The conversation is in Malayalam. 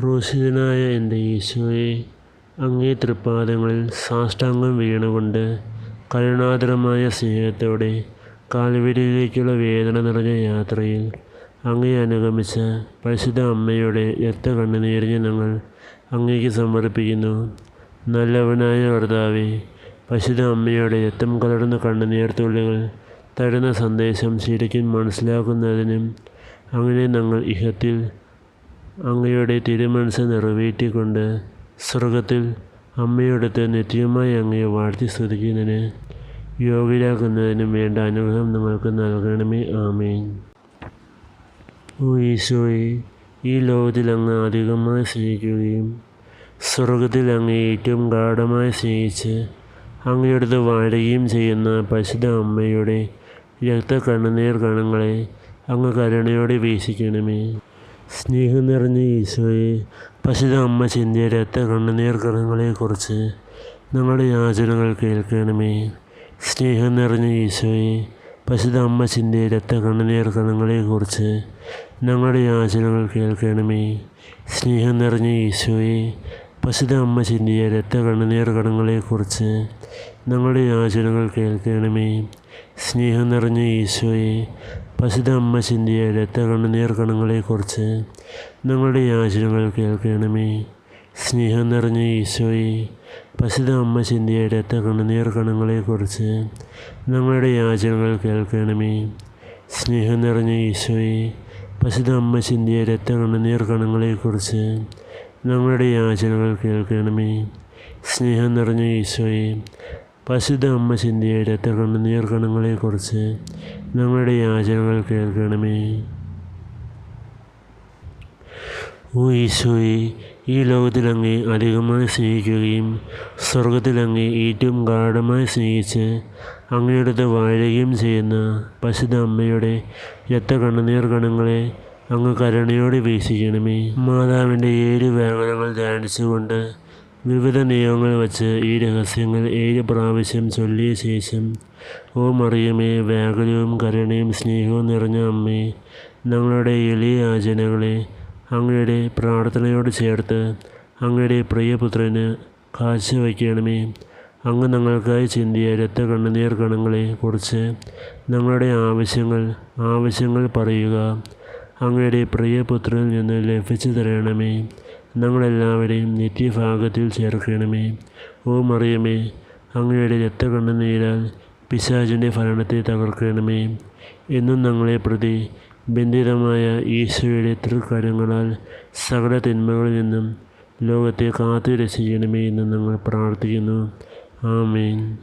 ക്രൂശിതനായ എന്റെ ഈശോയെ അങ്ങേ തൃപ്പാദങ്ങളിൽ സാഷ്ടാംഗം വീണുകൊണ്ട് കരുണാതരമായ സ്നേഹത്തോടെ കാൽവരിയിലേക്കുള്ള വേദന നിറഞ്ഞ യാത്രയിൽ അങ്ങേ അനുഗമിച്ച പരിശുദ്ധ അമ്മയുടെ എത്ത കണ്ണുനീരിഞ്ഞ് ഞങ്ങൾ അങ്ങേക്ക് സമർപ്പിക്കുന്നു. നല്ലവനായ കർത്താവെ പരിശുദ്ധ അമ്മയുടെ എത്തം കലർന്ന കണ്ണുനീർ തുള്ളികൾ തരുന്ന സന്ദേശം ശരിക്കും മനസ്സിലാക്കുന്നതിനും അങ്ങനെ ഞങ്ങൾ ഇഹത്തിൽ അങ്ങയുടെ തിരുമനസ് നിറവേറ്റിക്കൊണ്ട് സ്വർഗത്തിൽ അമ്മയോടത്ത് നിത്യമായി അങ്ങയെ വാഴ്ത്തി സ്തുതിക്കുന്നതിന് യോഗ്യരാക്കുന്നതിനും വേണ്ട അനുഗ്രഹം നിങ്ങൾക്ക് നൽകണമേ. ആമേൻ. ഓ ഈശോയെ ഈ ലോകത്തിൽ അങ്ങ് അധികമായി സ്നേഹിക്കുകയും സ്വർഗത്തിൽ അങ്ങ് ഏറ്റവും ഗാഠമായി സ്നേഹിച്ച് അങ്ങയുടെ വാഴുകയും ചെയ്യുന്ന പശുത അമ്മയുടെ രക്ത കണ്ണുനീർ കണങ്ങളെ അങ്ങ് കരുണയോടെ വീക്ഷിക്കണമേ. സ്നേഹം നിറഞ്ഞ ഈശോയെ പശുത അമ്മ ചിന്തിയ രക്ത കണ്ണുനീർ നിങ്ങളുടെ യാചനകൾ കേൾക്കണമേ. സ്നേഹം നിറഞ്ഞ ഈശോയെ പശുത അമ്മ ചിന്തിയ രക്ത കണ്ണുനീർ കണങ്ങളെക്കുറിച്ച് ഞങ്ങളുടെ യാചനകൾ കേൾക്കണമേ. സ്നേഹം നിറഞ്ഞ ഈശോയെ പശുത അമ്മ ചിന്തിയ രക്ത കണ്ണുനീർ കണങ്ങളെക്കുറിച്ച് ഞങ്ങളുടെ യാചനകൾ കേൾക്കണമേ. സ്നേഹം നിറഞ്ഞ ഈശോയെ പരിശുദ്ധ അമ്മ ചിന്തിയ രക്ത കണ്ണുനീർ കണങ്ങളെക്കുറിച്ച് ഞങ്ങളുടെ യാചനകൾ കേൾക്കണമേ. സ്നേഹം നിറഞ്ഞ ഈശോയെ പരിശുദ്ധ അമ്മ ചിന്തിയ രക്ത കണ്ണുനീർ കണങ്ങളെക്കുറിച്ച് ഞങ്ങളുടെ യാചനകൾ കേൾക്കണമേ. സ്നേഹം നിറഞ്ഞ ഈശോയെ പരിശുദ്ധ അമ്മ ചിന്തിയ രക്ത കണ്ണുനീർ കണങ്ങളെക്കുറിച്ച് ഞങ്ങളുടെ യാചനകൾ കേൾക്കണമേ. സ്നേഹം നിറഞ്ഞ ഈശോയെ പരിശുദ്ധ അമ്മ ചിന്തിയ തകർന്ന കണ്ണുനീർ കണങ്ങളെക്കുറിച്ച് ഞങ്ങളുടെ യാചനകൾ കേൾക്കണമേ. ഓ ഈശോയെ ഈ ലോകത്തിൽ അങ്ങേ അധികമായി സ്നേഹിക്കുകയും സ്വർഗത്തിൽ അങ്ങേ ഏറ്റവും ഗാഠമായി സ്നേഹിച്ച് അങ്ങയുടെ വാഴുകയും ചെയ്യുന്ന പശുത അമ്മയുടെ എത്ര കണ്ണുനീർ കണങ്ങളെ അങ്ങ് കരുണയോടെ വീക്ഷിക്കണമേ. മാതാവിന്റെ ഏഴ് വേദനകൾ ധ്യാനിച്ചുകൊണ്ട് വിവിധ നിയമങ്ങൾ വച്ച് ഈ രഹസ്യങ്ങൾ ഏഴ് പ്രാവശ്യം ചൊല്ലിയ ശേഷം ഓ മറിയമേ വ്യാകുലവും കരുണയും സ്നേഹവും നിറഞ്ഞ അമ്മേ ഞങ്ങളുടെ എളിയ യാചനകളെ അങ്ങയുടെ പ്രാർത്ഥനയോട് ചേർത്ത് അങ്ങയുടെ പ്രിയപുത്രന് കാഴ്ചവയ്ക്കണമേ അങ്ങ് ഞങ്ങൾക്കായി ചിന്തിയ രക്ത കണ്ണുനീർ കണങ്ങളെ കുറിച്ച് ഞങ്ങളുടെ ആവശ്യങ്ങൾ ആവശ്യങ്ങൾ പറയുക. അങ്ങയുടെ പ്രിയപുത്രനിൽ നിന്ന് ലഭിച്ചു തരണമേ. ഞങ്ങളെല്ലാവരെയും നിത്യഭാഗത്തിൽ ചേർക്കണമേ. ഓ മറിയമേ അങ്ങയുടെ രക്ത കണ്ണുനീരാൽ പിശാചിന്റെ ഭരണത്തെ തകർക്കണമേ. എന്നും ഞങ്ങളെ പ്രതി ബന്ധിതമായ ഈശോയുടെ തൃക്കരങ്ങളാൽ സകല തിന്മകളിൽ നിന്നും ലോകത്തെ കാത്തു രക്ഷിക്കണമേ എന്ന് ഞങ്ങൾ പ്രാർത്ഥിക്കുന്നു. ആമേൻ.